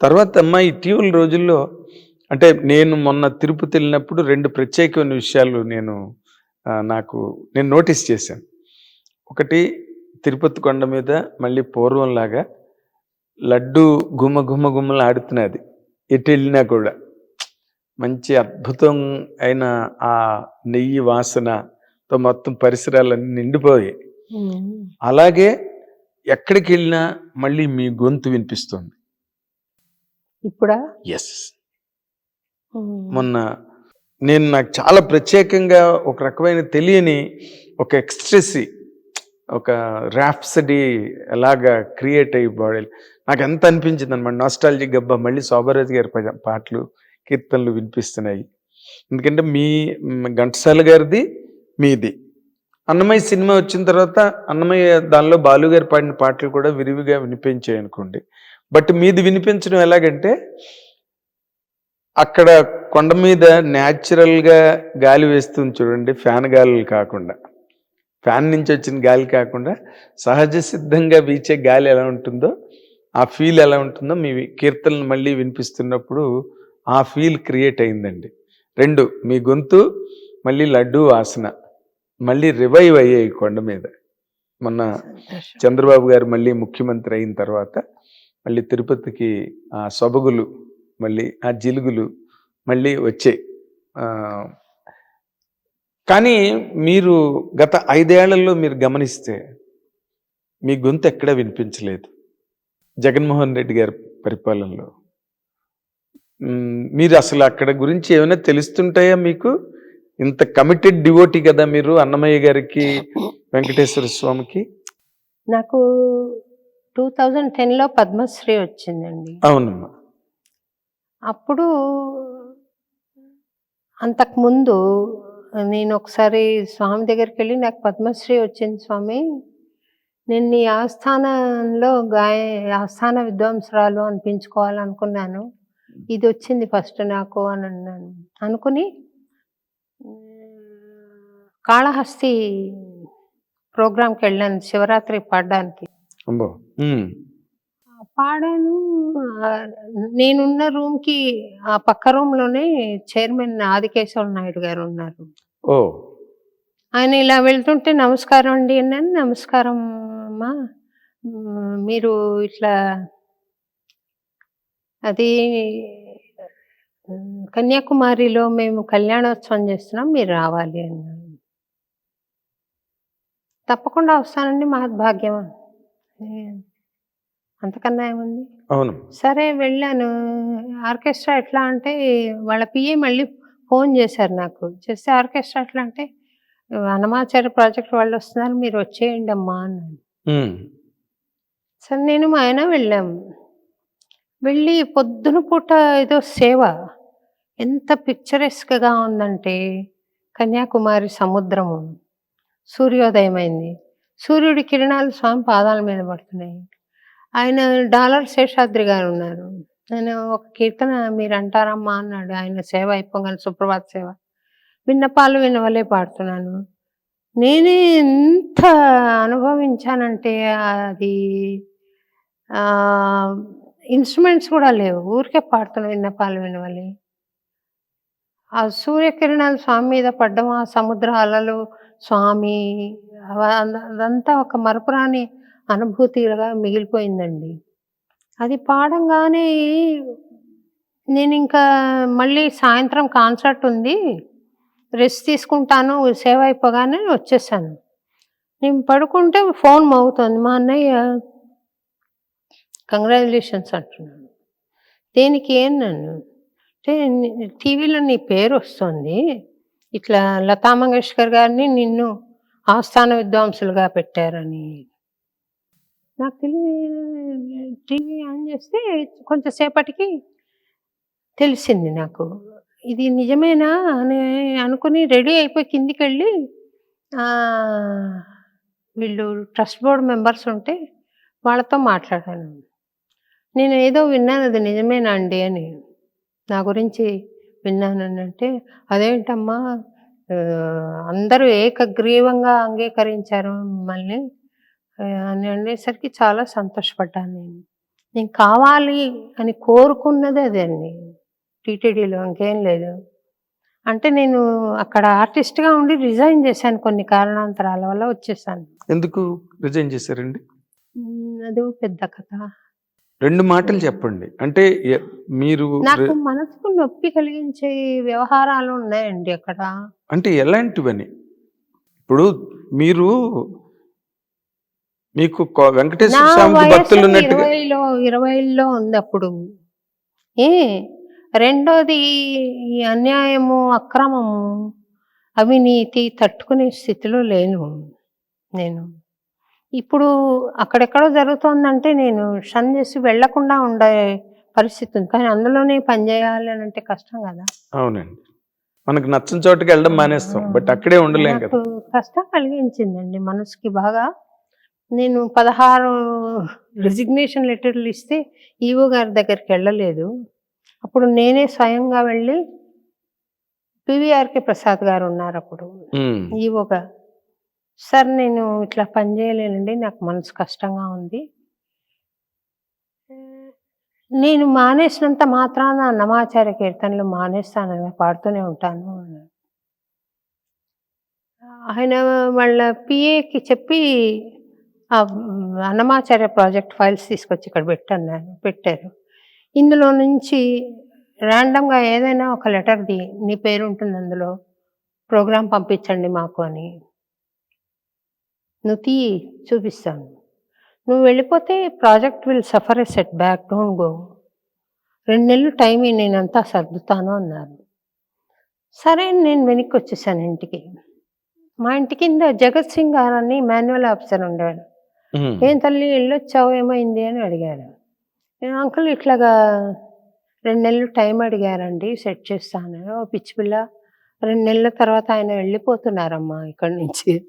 తర్వాత అమ్మా ఇటీవల రోజుల్లో అంటే నేను మొన్న తిరుపతి వెళ్ళినప్పుడు రెండు ప్రత్యేకమైన విషయాలు నేను నాకు నేను నోటీస్ చేశాను. ఒకటి తిరుపతి కొండ మీద మళ్ళీ పూర్వంలాగా లడ్డు గుమ్మ గుమ్మ గుమ్మలు ఆడుతున్నది. ఎటు వెళ్ళినా కూడా. మంచి అద్భుతం అయిన ఆ నెయ్యి వాసనతో మొత్తం పరిసరాలన్నీ నిండిపోయాయి. అలాగే ఎక్కడికి వెళ్ళినా మళ్ళీ మీ గొంతు వినిపిస్తుంది. ఇప్పుడా? ఎస్ మొన్న నేను నాకు చాలా ప్రత్యేకంగా ఒక రకమైన తెలియని ఒక ఎక్స్ట్రెసీ ఒక ర్యాప్సడీ ఎలాగా క్రియేట్ అయ్యి బాడీ నాకు ఎంత అనిపించింది అనమాట నాస్టాలజీ గబ్బా మళ్ళీ శోభరాజు గారి పాటలు కీర్తనలు వినిపిస్తున్నాయి. ఎందుకంటే మీ మ్, ఘంటసాల గారిది మీది. అన్నమయ్య సినిమా వచ్చిన తర్వాత అన్నమయ్య దానిలో బాలు గారు పాడిన పాటలు కూడా విరివిగా వినిపించాయి అనుకోండి. బట్ మీది వినిపించడం ఎలాగంటే అక్కడ కొండ మీద న్యాచురల్గా గాలి వేస్తుంది చూడండి ఫ్యాన్ గాలి కాకుండా. ఫ్యాన్ నుంచి వచ్చిన గాలి కాకుండా సహజ సిద్ధంగా వీచే గాలి ఎలా ఉంటుందో ఆ ఫీల్ ఎలా ఉంటుందో మీ కీర్తనలు మళ్ళీ వినిపిస్తున్నప్పుడు ఆ ఫీల్ క్రియేట్ అయిందండి. రెండు మీ గొంతు మళ్ళీ లడ్డు వాసన మళ్ళీ రివైవ్ అయ్యాయి కొండ మీద. మొన్న చంద్రబాబు గారు మళ్ళీ ముఖ్యమంత్రి అయిన తర్వాత మళ్ళీ తిరుపతికి ఆ సొబగులు మళ్ళీ ఆ జిలుగులు మళ్ళీ వచ్చాయి. కానీ మీరు గత ఐదేళ్ళలో మీరు గమనిస్తే మీ గొంతు ఎక్కడా వినిపించలేదు. జగన్మోహన్ రెడ్డి గారి పరిపాలనలో. మీరు అసలు అక్కడ గురించి ఏమైనా తెలుస్తుంటాయా మీకు? ఇంత కమిటెడ్ డివోటీ కదా మీరు అన్నమయ్య గారికి వెంకటేశ్వర స్వామికి. నాకు టూ థౌజండ్ టెన్లో పద్మశ్రీ వచ్చిందండి. అవునమ్మా. అప్పుడు అంతకుముందు నేను ఒకసారి స్వామి దగ్గరికి వెళ్ళి నాకు పద్మశ్రీ వచ్చింది స్వామి నేను నీ ఆస్థానంలో గాయ ఆస్థాన విద్వాంసరాలు అనిపించుకోవాలనుకున్నాను. ఇది వచ్చింది ఫస్ట్ నాకు అని అన్నాను. అనుకుని కాళహస్తి ప్రోగ్రాంకి వెళ్ళాను శివరాత్రి పాడడానికి. అంబో పాడాను. నేనున్న రూమ్కి ఆ పక్క రూమ్లోనే చైర్మన్ ఆదికేశవ నాయుడు గారు ఉన్నారు. ఓ! ఆయన ఇలా వెళ్తుంటే నమస్కారం అండి అన్నాను. నమస్కారం అమ్మా. మీరు ఇట్లా అది కన్యాకుమారిలో మేము కళ్యాణోత్సవం చేస్తున్నాం మీరు రావాలి అన్నాను. తప్పకుండా వస్తానండి మహద్భాగ్యం అంతకన్నా ఏముంది? అవును. సరే వెళ్ళాను. ఆర్కెస్ట్రా ఎట్లా అంటే వాళ్ళ పిఏ మళ్ళీ ఫోన్ చేశారు నాకు. చేస్తే ఆర్కెస్ట్రా ఎట్లా అంటే అన్నమాచార్య ప్రాజెక్ట్ వాళ్ళు వస్తున్నారు మీరు వచ్చేయండి అమ్మా అన్నాను సరే నేను మా ఆయన వెళ్ళాము వెళ్ళి పొద్దున పూట ఏదో సేవ. ఎంత పిక్చరెస్క్గా ఉందంటే కన్యాకుమారి సముద్రము. సూర్యోదయం అయింది సూర్యుడి కిరణాలు స్వామి పాదాల మీద పడుతున్నాయి. ఆయన డాలర్ శేషాద్రి గారు ఉన్నారు. ఆయన ఒక కీర్తన మీరు అంటారమ్మా అన్నాడు. ఆయన సేవ అయిపోగానే సుప్రభాత సేవ. విన్నపాలు వినవలే పాడుతున్నాను. నేనే ఎంత అనుభవించానంటే అది ఇన్స్ట్రుమెంట్స్ కూడా లేవు. ఊరికే పాడుతున్నాను విన్నపాలు వినవలి. ఆ సూర్యకిరణాలు స్వామి మీద పడ్డం ఆ సముద్ర అలలు స్వామి అదంతా ఒక మరపురాని అనుభూతిగా మిగిలిపోయిందండి. అది పాడంగానే నేను ఇంకా మళ్ళీ సాయంత్రం కాన్సర్ట్ ఉంది. రెస్ట్ తీసుకుంటాను సేవ అయిపోగానే వచ్చేసాను. నేను పడుకుంటే ఫోన్ మోగుతుంది మా అన్నయ్య కంగ్రాచులేషన్స్ అంటున్నాను దేనికి ఏం నన్ను? అంటే టీవీలో నీ పేరు వస్తుంది. ఇట్లా లతా మంగేష్కర్ గారిని నిన్ను ఆస్థాన విద్వాంసులుగా పెట్టారని. నాకు తెలియ టీవీ ఆన్ చేస్తే కొంచెంసేపటికి తెలిసింది నాకు. ఇది నిజమేనా అని అనుకుని రెడీ అయిపోయి కిందికి వెళ్ళి వీళ్ళు ట్రస్ట్ బోర్డ్ మెంబర్స్ ఉంటే వాళ్ళతో మాట్లాడాను. నేను ఏదో విన్నాను అది నిజమేనా అండి అని. నా గురించి విన్నాను అని అంటే అదేంటమ్మా అందరూ ఏకగ్రీవంగా అంగీకరించారు మిమ్మల్ని అని అనేసరికి చాలా సంతోషపడ్డాను నేను. నేను కావాలి అని కోరుకున్నది అదండి టీటీడీలో ఇంకేం లేదు. అంటే నేను అక్కడ ఆర్టిస్ట్గా ఉండి రిజైన్ చేశాను కొన్ని కారణాంతరాల వల్ల వచ్చేసాను. ఎందుకు రిజైన్ చేశారండి? అదో పెద్ద కథ. రెండు మాటలు చెప్పండి. అంటే మీరు నాకు మనసుకు నొప్పి కలిగించే వ్యవహారాలు ఉన్నాయండి అక్కడ. అంటే ఎలాంటివని? ఇప్పుడు మీరు మీకు వెంకటేశ్వర వయసు భక్తులు ఇరవైలో ఇరవైలో ఉంది అప్పుడు ఏ రెండోది ఈ అన్యాయము అక్రమము అవినీతి తట్టుకునే స్థితిలో లేను నేను. ఇప్పుడు అక్కడెక్కడో జరుగుతోందంటే నేను షన్ చేసి వెళ్ళకుండా ఉండే పరిస్థితి ఉంది. కానీ అందులోనే పని చేయాలి అని అంటే కష్టం కదా. అవునండి. మనకు నచ్చని చోటుకి వెళ్ళడం మానేస్తాం. బట్ అక్కడే ఉండలేం కదా. కష్టం కలిగించిందండి మనసుకి బాగా. నేను పదహారు రిజిగ్నేషన్ లెటర్లు ఇస్తే ఈవో గారి దగ్గరికి వెళ్ళలేదు. అప్పుడు నేనే స్వయంగా వెళ్ళి పివిఆర్కే ప్రసాద్ గారు ఉన్నారు అప్పుడు. ఈవోగా సార్ నేను ఇట్లా పని చేయలేనండి. నాకు మనసు కష్టంగా ఉంది. నేను మానేసినంత మాత్రాన అన్నమాచార్య కీర్తనలు మానేస్తాను. పాడుతూనే ఉంటాను. ఆయన వాళ్ళ పిఏకి చెప్పి అన్నమాచార్య ప్రాజెక్ట్ ఫైల్స్ తీసుకొచ్చి ఇక్కడ పెట్టాను పెట్టారు. ఇందులో నుంచి ర్యాండమ్గా ఏదైనా ఒక లెటర్ది నీ పేరు ఉంటుంది అందులో ప్రోగ్రాం పంపించండి మాకు అని. నువ్వు తీ చూపిస్తాను. నువ్వు వెళ్ళిపోతే project will suffer a set back don't go. రెండు నెలలు టైం నేనంతా సర్దుతాను అన్నారు. సరే నేను వెనక్కి వచ్చేసాను ఇంటికి. మా ఇంటి కింద జగత్ సింగ్ గారు అని మాన్యువల్ ఆఫీసర్ ఉండేవాడు. ఏం తల్లి వెళ్ళొచ్చావు? ఏమైంది? అని అడిగారు నేను అంకుల్ ఇట్లాగా రెండు నెలలు టైం అడిగారండి సెట్ చేస్తాను. ఓ పిచ్చి పిల్ల రెండు నెలల తర్వాత ఆయన వెళ్ళిపోతున్నారమ్మా ఇక్కడి నుంచి.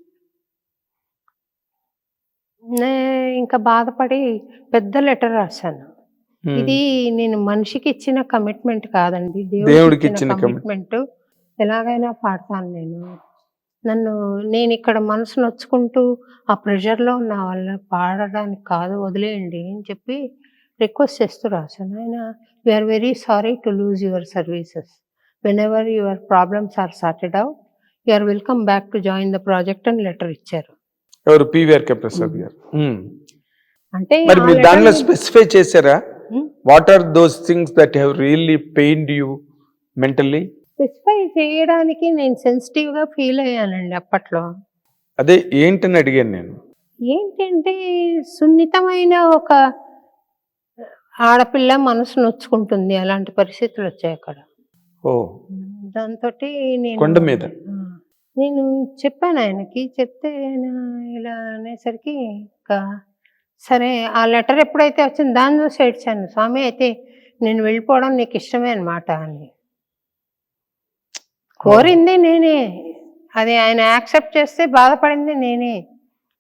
నే ఇంకా బాధపడి పెద్ద లెటర్ రాశాను. ఇది నేను మనిషికి ఇచ్చిన కమిట్మెంట్ కాదండి. దేవుడికి ఇచ్చిన కమిట్మెంట్. ఎలాగైనా పాడతాను నేను. నన్ను నేను ఇక్కడ మనసు నొచ్చుకుంటూ ఆ ప్రెషర్లో నా వల్ల పాడడానికి కాదు వదిలేయండి అని చెప్పి రిక్వెస్ట్ చేస్తూ రాశాను. ఆయన we are very sorry to lose your services whenever your problems are sorted out you are welcome back to join the project అని లెటర్ ఇచ్చారు. ఎవరు పివిఆర్కే ప్రసాద్ గారు. అంటే మరి మీరు దానిలో స్పెసిఫై చేశారా. What are those things that have really pained you mentally specify చేయడానికి నేను సెన్సిటివ్గా ఫీల్ అయ్యానండి అప్పట్లో. అదే ఏంటని అడిగాను నేను. ఏంటంటే సున్నితమైన ఒక ఆడపిల్ల మనసు నొచ్చుకుంటుంది అలాంటి పరిస్థితులు వచ్చాయి అక్కడ. ఓ. దాంతో నేను కొండ మీద. నేను చెప్పాను ఆయనకి చెప్తే ఆయన ఇలా అనేసరికి ఇంకా సరే ఆ లెటర్ ఎప్పుడైతే వచ్చింది దాన్ని చూసి ఏడ్చాను. స్వామి అయితే నేను వెళ్ళిపోవడం నీకు ఇష్టమే అనమాట అని. కోరింది నేనే. అది ఆయన యాక్సెప్ట్ చేస్తే బాధపడింది నేనే.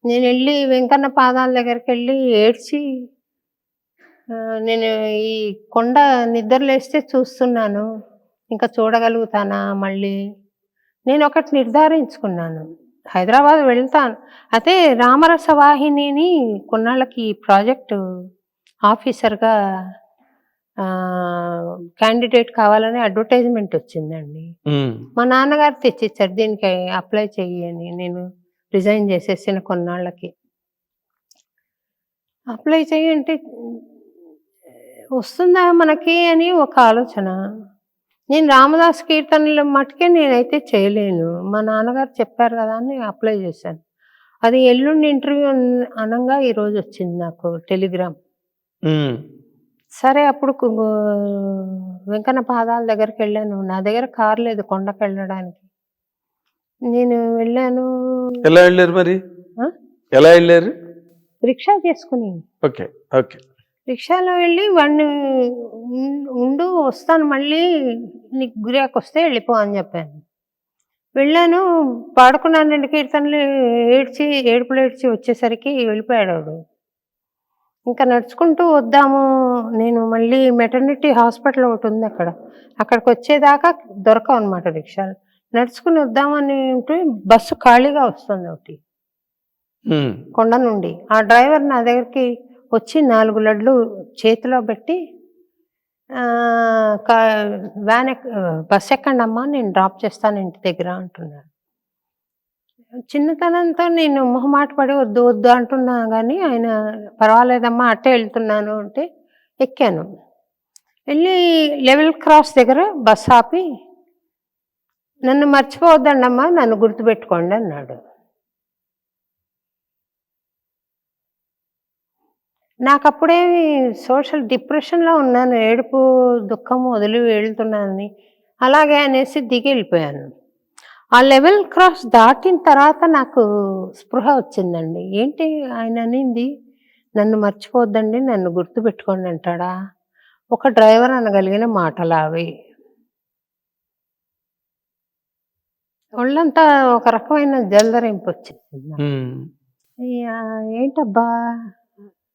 నేను వెళ్ళి వెంకన్న పాదాల దగ్గరికి వెళ్ళి ఏడ్చి నేను ఈ కొండ నిద్రలేస్తే చూస్తున్నాను. ఇంకా చూడగలుగుతానా మళ్ళీ? నేను ఒకటి నిర్ధారించుకున్నాను. హైదరాబాద్ వెళ్తాను. అయితే రామరస వాహినిని కొన్నాళ్ళకి ప్రాజెక్టు ఆఫీసర్గా క్యాండిడేట్ కావాలని అడ్వర్టైజ్మెంట్ వచ్చిందండి. మా నాన్నగారు తెచ్చిచ్చారు దీనికి అప్లై చెయ్యి అని నేను రిజైన్ చేసేసిన కొన్నాళ్ళకి. అప్లై చెయ్యి అంటే వస్తుందా మనకి అని ఒక ఆలోచన. నేను రామదాస్ కీర్తనల మట్టుకే నేనైతే చేయలేను. మా నాన్నగారు చెప్పారు కదా అని అప్లై చేశాను. అది ఎల్లుండి ఇంటర్వ్యూ అనగా ఈరోజు వచ్చింది నాకు టెలిగ్రామ్. సరే అప్పుడు వెంకన్న పాదాల దగ్గరికి వెళ్ళాను. నా దగ్గర కార్ లేదు కొండకు వెళ్ళడానికి. నేను వెళ్ళాను. ఎలా వెళ్ళారు మరి? ఎలా వెళ్ళారు? రిక్షా చేసుకుని. Okay okay. రిక్షాలో వెళ్ళి వాడిని ఉండు వస్తాను మళ్ళీ నీకు గురియాకు వస్తే వెళ్ళిపో అని చెప్పాను. వెళ్ళాను పాడుకున్నాను రెండు కీర్తనలు ఏడ్చి ఏడుపులు ఏడ్చి వచ్చేసరికి వెళ్ళిపోయాడు వాడు. ఇంకా నడుచుకుంటూ వద్దాము నేను మళ్ళీ మెటర్నిటీ హాస్పిటల్ ఒకటి ఉంది అక్కడ. అక్కడికి వచ్చేదాకా దొరకవు అనమాట రిక్షాలు. నడుచుకుని వద్దామని ఉంటే బస్సు ఖాళీగా వస్తుంది ఒకటి. కొండ నుండి. ఆ డ్రైవర్ నా దగ్గరికి వచ్చి నాలుగు లడ్లు చేతిలో పెట్టి కా- వ్యాన్ ఎక్ బస్ ఎక్కండి అమ్మా నేను డ్రాప్ చేస్తాను ఇంటి దగ్గర అంటున్నాడు. చిన్నతనంతో నేను మొహమాట పడి వద్దు వద్దు అంటున్నా కానీ ఆయన పర్వాలేదమ్మా అట్టే వెళ్తున్నాను అంటే ఎక్కాను. వెళ్ళి లెవెల్ క్రాస్ దగ్గర బస్ ఆపి నన్ను మర్చిపోవద్దండమ్మా నన్ను గుర్తుపెట్టుకోండి అన్నాడు. నాకు అప్పుడే సోషల్ డిప్రెషన్లో ఉన్నాను ఏడుపు దుఃఖము వదిలి వెళ్తున్నానని. అలాగే అనేసి దిగి వెళ్ళిపోయాను. ఆ లెవెల్ క్రాస్ దాటిన తర్వాత నాకు స్పృహ వచ్చిందండి. ఏంటి ఆయన అనింది? నన్ను మర్చిపోవద్దండి నన్ను గుర్తుపెట్టుకోండి అంటాడా? ఒక డ్రైవర్ అనగలిగిన మాటలు అవి. ఒళ్ళంతా ఒక రకమైన జలదరింపు వచ్చింది ఏంటబ్బా?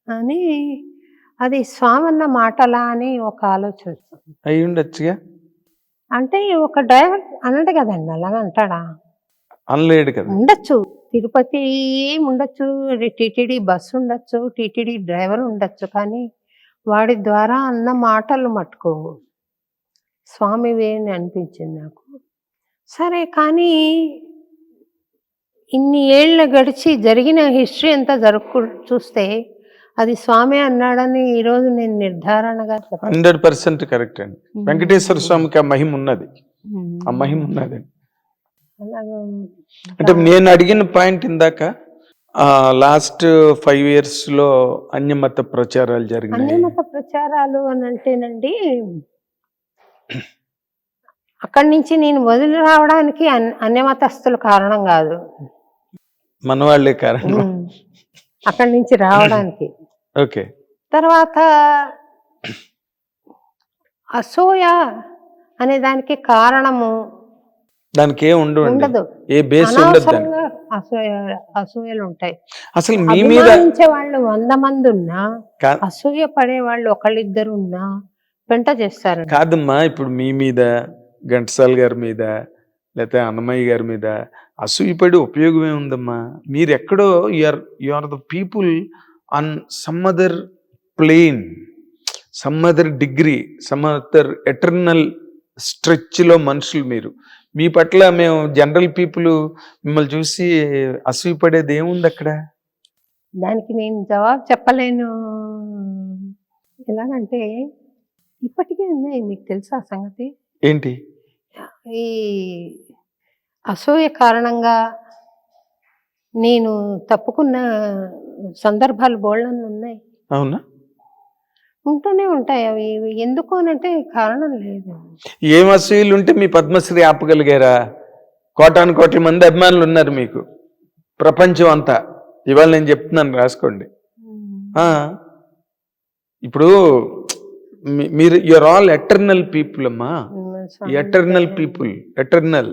అని అది స్వామన్న మాటలా అని ఒక ఆలోచన. అయి ఉండొచ్చుగా? అంటే ఒక డ్రైవర్ అనడు కదండి అలాగ అంటాడా? అనలేడు కదా. ఉండొచ్చు. తిరుపతి ఉండొచ్చు టీటీడీ బస్సు ఉండొచ్చు టీటీడీ డ్రైవర్ ఉండొచ్చు కానీ వాడి ద్వారా అన్న మాటలు మట్టుకో స్వామివే అని అనిపించింది నాకు. సరే కానీ ఇన్ని ఏళ్ళు గడిచి జరిగిన హిస్టరీ అంతా జరుపు చూస్తే అది స్వామి అన్నాడని ఈరోజు నేను నిర్ధారణగా హండ్రెడ్ పర్సెంట్ కరెక్ట్ అండి. వెంకటేశ్వర స్వామికి ఆ మహిమ ఉన్నది. ఆ మహిమ ఉన్నది. అంటే నేను అడిగిన పాయింట్ ఇందాక లాస్ట్ ఫైవ్ ఇయర్స్లో అన్యమత ప్రచారాలు జరిగినాయి. అన్యమత ప్రచారాలు అని అంటేనండి అక్కడి నుంచి నేను వదిలి రావడానికి అన్- అన్యమతస్తులు కారణం కాదు. మన వాళ్ళే కారణం అక్కడి నుంచి రావడానికి. ఓకే. తర్వాత అసూయ అనే దానికి కారణము దానికి ఏం ఉండవండి ఉండదు. ఏ బేస్ ఉండదు అసూయ అసూయలు ఉంటాయి అసలు మీ మీద వాళ్ళు వంద మంది ఉన్నా అసూయ పడే వాళ్ళు ఒకళ్ళిద్దరు ఉన్నా పెంట చేస్తారు కాదమ్మా ఇప్పుడు మీ మీద ఘంటసాల గారి మీద లేకపోతే అన్నమయ్య గారి మీద అసూయపడి ఉపయోగం ఏముందమ్మా మీరు ఎక్కడో you are you are the people on some other plane some other degree some other eternal స్ట్రెచ్లో మనుషులు మీరు. మీ పట్ల మేము జనరల్ పీపుల్ మిమ్మల్ని చూసి అసూయపడేది ఏముంది అక్కడ? దానికి నేను జవాబు చెప్పలేను. ఎలాగంటే ఇప్పటికే ఉన్నాయి మీకు తెలుసా సంగతి? ఏంటి? ఈ అసూయ కారణంగా నేను తప్పుకున్న సందర్భాలు బోళ్ళని ఉన్నాయి. అవునా? ఉంటూనే ఉంటాయి అవి. ఎందుకు అనంటే కారణం లేదు. ఏం అసూయలు ఉంటే మీ పద్మశ్రీ ఆపగలిగారా? కోటాను కోట్ల మంది అభిమానులు ఉన్నారు మీకు. ప్రపంచం అంతా. ఇవాళ నేను చెప్తున్నాను రాసుకోండి. ఇప్పుడు మీరు యువర్ ఆల్ ఎటర్నల్ పీపుల్ అమ్మా. Eternal people eternal